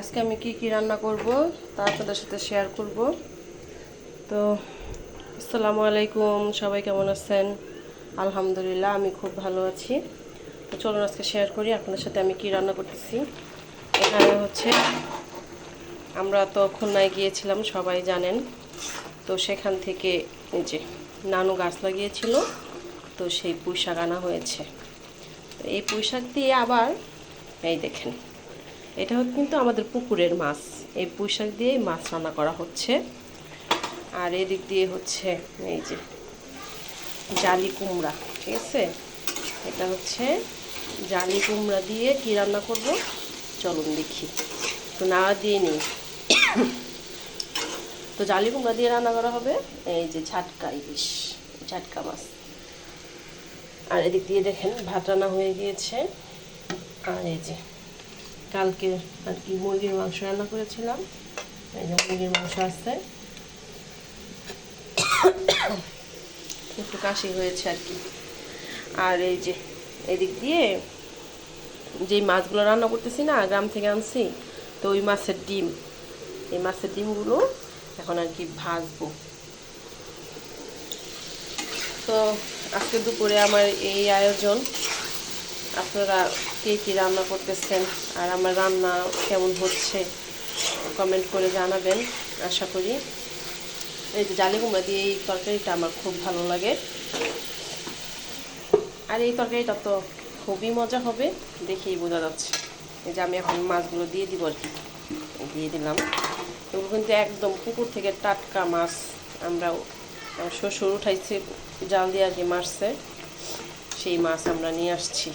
আজকে আমি কি কি রান্না করব তা আপনাদের সাথে শেয়ার করব। তো, আসসালামু আলাইকুম, সবাই কেমন আছেন? আলহামদুলিল্লাহ, আমি খুব ভালো আছি। তো চলুন আজকে শেয়ার করি আপনাদের সাথে আমি কি রান্না করতেছি। এখানে হচ্ছে, আমরা তো খুলনায় গিয়েছিলাম, সবাই জানেন। তো সেখান থেকে যে নানু গাছ লাগিয়েছিল, তো সেই পুঁই শাক আনা হয়েছে। তো এই পুঁই শাক দিয়ে আবার, এই দেখেন এটা হচ্ছে কিন্তু আমাদের পুকুরের মাছ। এই পুঁই শাক দিয়ে মাছ রান্না করা হচ্ছে। আর এদিক দিয়ে হচ্ছে এই যে জালি কুমড়া, ঠিক আছে? এটা হচ্ছে জালি কুমড়া দিয়ে কি রান্না করব? চলুন দেখি। তো না দিয়ে নিই। তো জালি কুমড়া দিয়ে রান্না করা হবে। এই যে ঝাটকা ইলিশ, ঝাটকা মাছ। আর এদিক দিয়ে দেখেন, ভাত রান্না হয়ে গিয়েছে। আর এই যে কালকে আর কি মুরগির মাংস রান্না করেছিলাম। এই যে মুরগির মাংস আছে। একটু কাশি হয়েছে আর কি। আর এই যে এদিক দিয়ে যে মাছগুলো রান্না করতেছি না, গ্রাম থেকে আনছি, তো ওই মাছের ডিম। এই মাছের ডিমগুলো এখন আর কি ভাজবো। তো আজকে দুপুরে আমার এই আয়োজন আপনারা কে কী রান্না করতেছেন আর আমার রান্না কেমন হচ্ছে কমেন্ট করে জানাবেন, আশা করি। এই যে জালি কুমড়া দিয়ে এই তরকারিটা আমার খুব ভালো লাগে। আর এই তরকারিটা তো খুবই মজা হবে, দেখেই বোঝা যাচ্ছে। এই যে আমি এখন মাছগুলো দিয়ে দিব আর কি, দিয়ে দিলাম। এগুলো কিন্তু একদম পুকুর থেকে টাটকা মাছ, আমরা শ্বশুর উঠাইছে জাল দিয়ে আর কি মারছে। সেই মাছ আমরা নিয়ে আসছি।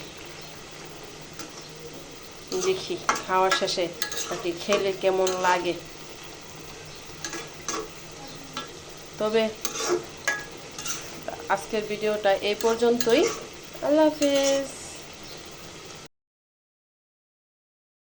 দেখি খাওয়ার শেষে আর খেলে কেমন লাগে। তবে আজকের ভিডিওটা এই পর্যন্তই। আল্লাহ হাফেজ।